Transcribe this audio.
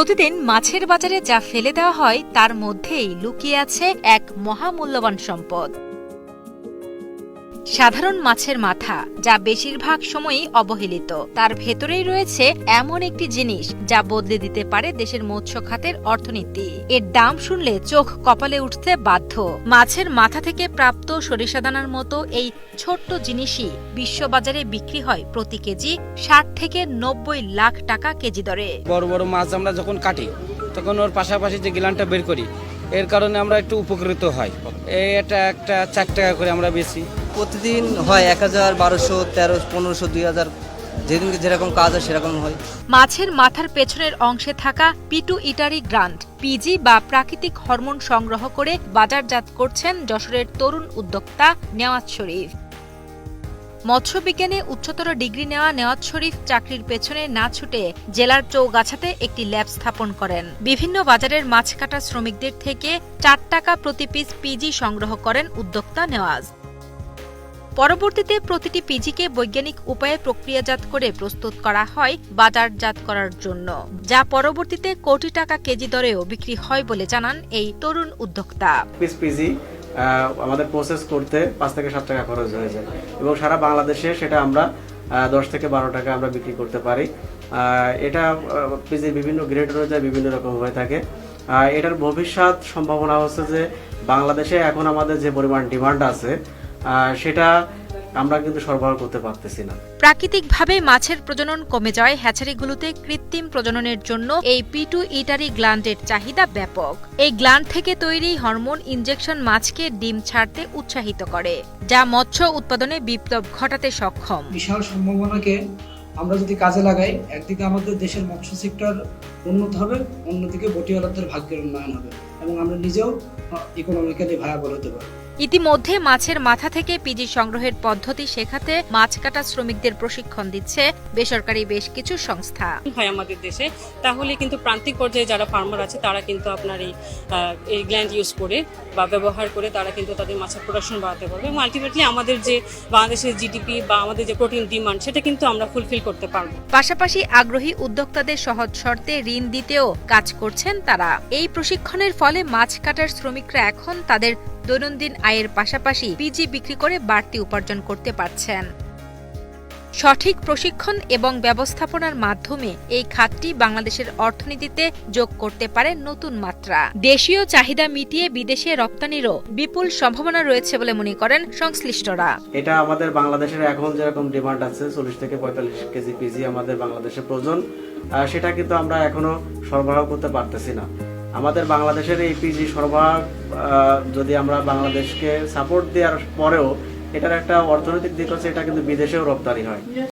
প্রতিদিন মাছের বাজারে যা ফেলে দেওয়া হয় তার মধ্যেই লুকিয়ে আছে এক মহামূল্যবান সম্পদ। সাধারণ মাছের মাথা, যা বেশিরভাগ সময়ই অবহেলিত। তার ভেতরেই রয়েছে এমন একটি জিনিস, যা বদলে দিতে পারে দেশের মৎস্য খাতের অর্থনীতি। এর দাম শুনলে চোখ কপালে উঠতে বাধ্য। মাছের মাথা থেকে প্রাপ্ত সরিষাদানার মতো এই ছোট্ট জিনিসই বিশ্ববাজারে বিক্রি হয় প্রতি কেজি ষাট থেকে নব্বই লাখ টাকা কেজি দরে। বড় বড় মাছ আমরা যখন কাটি, তখন ওর পাশাপাশি যে গিলানটা বের করি, এর কারণে আমরা একটু উপকৃত হয়। এটা একটা চার টাকা করে আমরা বেশি প্রতিদিন হয় এক হাজার বারোশো, তেরো, পনেরোশো, দুই হাজার যেদিনকে যেরকম কাজ হয় সেরকম হয়। মাছের মাথার পেছনের অংশে থাকা পিটু ইটারি গ্রান্ট, পিজি বা প্রাকৃতিক হরমোন সংগ্রহ করে বাজারজাত করছেন যশোরের তরুণ উদ্যোক্তা নেওয়াজ শরীফ। মৎস্যবিজ্ঞানে উচ্চতর ডিগ্রি নেওয়া নেওয়াজ শরীফ চাকরির পেছনে না ছুটে জেলার চৌগাছাতে একটি ল্যাব স্থাপন করেন। বিভিন্ন বাজারের মাছ কাটা শ্রমিকদের থেকে চার টাকা প্রতি পিস পিজি সংগ্রহ করেন উদ্যোক্তা নেওয়াজ। পরবর্তীতে প্রতিটি পিজিকে বৈজ্ঞানিক উপায়ে প্রক্রিয়াজাত করে প্রস্তুত করা হয় বাজারজাত করার জন্য, যা পরবর্তীতে কোটি টাকা কেজি দরেও বিক্রি হয় বলে জানান এই তরুণ উদ্যোক্তা। পিজি আমাদের প্রসেস করতে পাঁচ থেকে সাত টাকা খরচ হয়ে যায় এবং সারা বাংলাদেশে সেটা আমরা দশ থেকে বারো টাকা আমরা বিক্রি করতে পারি। এটা পিজির বিভিন্ন গ্রেড রয়েছে বিভিন্ন রকম হয়ে থাকে। এটার ভবিষ্যৎ সম্ভাবনা হচ্ছে যে বাংলাদেশে এখন আমাদের যে পরিমাণ ডিমান্ড আছে সেটা আমরা কিন্তু সরবরাহ করতে পারতেছি না। প্রাকৃতিকভাবে মাছের প্রজনন কমে যাওয়ায় হ্যাচারিগুলোতে কৃত্রিম প্রজননের জন্য এই পিটু ইটারি গ্ল্যান্ডের চাহিদা ব্যাপক। এই গ্ল্যান্ড থেকে তৈরি হরমোন ইনজেকশন মাছকে ডিম ছাড়তে উৎসাহিত করে যা মৎস্য উৎপাদনে বিপ্লব ঘটাতে সক্ষম। বিশাল সম্ভাবনাকে আমরা যদি কাজে লাগাই একদিকে আমাদের দেশের মৎস্য সেক্টর উন্নত হবে অন্যদিকে বটিওয়ালাদের ভাগ্যের উন্নয়ন হবে এবং আমরা নিজেও ইকোনমিক্যালি ভায়াবল হতে পারব। ইতিমধ্যে মাছের মাথা থেকে পিজি সংগ্রহের পদ্ধতি শেখাতে মাছ কাটা শ্রমিকদের প্রশিক্ষণ দিচ্ছে বেসরকারি বেশ কিছু সংস্থা। হয় আমাদের দেশে। তাহলে কিন্তু প্রান্তিক পর্যায়ে যারা ফার্মার আছে তারা কিন্তু আপনার এই এই গ্ল্যান্ড ইউজ করে বা ব্যবহার করে তারা কিন্তু তাদের মাছের প্রোডাকশন বাড়াতে পারবে এবং আলটিমেটলি আমাদের যে বাংলাদেশের জিডিপি বা আমাদের যে প্রোটিন ডিমান্ড সেটা কিন্তু আমরা ফুলফিল করতে পারব। পাশাপাশি আগ্রহী উদ্যোক্তাদের সহজ শর্তে ঋণ দিতেও কাজ করছেন তারা। এই প্রশিক্ষণের ফলে মাছ কাটার শ্রমিকরা এখন তাদের দৈনন্দিন আয়ের পাশাপাশি পিজি বিক্রি করে বাড়তি উপার্জন করতে পারছেন। সঠিক প্রশিক্ষণ এবং ব্যবস্থাপনার মাধ্যমে এই খাতটি বাংলাদেশের অর্থনীতিতে যোগ করতে পারে নতুন মাত্রা। দেশীয় চাহিদা মিটিয়ে বিদেশে রপ্তানিরও বিপুল সম্ভাবনা রয়েছে বলে মনে করেন সংশ্লিষ্টরা। এটা আমাদের বাংলাদেশের এখন যেরকম ডিমান্ড আছে, চল্লিশ থেকে পঁয়তাল্লিশ কেজি পিজি আমাদের বাংলাদেশে প্রয়োজন। সেটা কিন্তু আমরা এখনও সরবরাহ করতে পারতেছি না। আমাদের বাংলাদেশের এই পিজি সরবরাহ যদি আমরা বাংলাদেশকে সাপোর্ট দেওয়ার পরেও এটার একটা অর্থনৈতিক দিক হচ্ছে এটা কিন্তু বিদেশেও রপ্তানি হয়।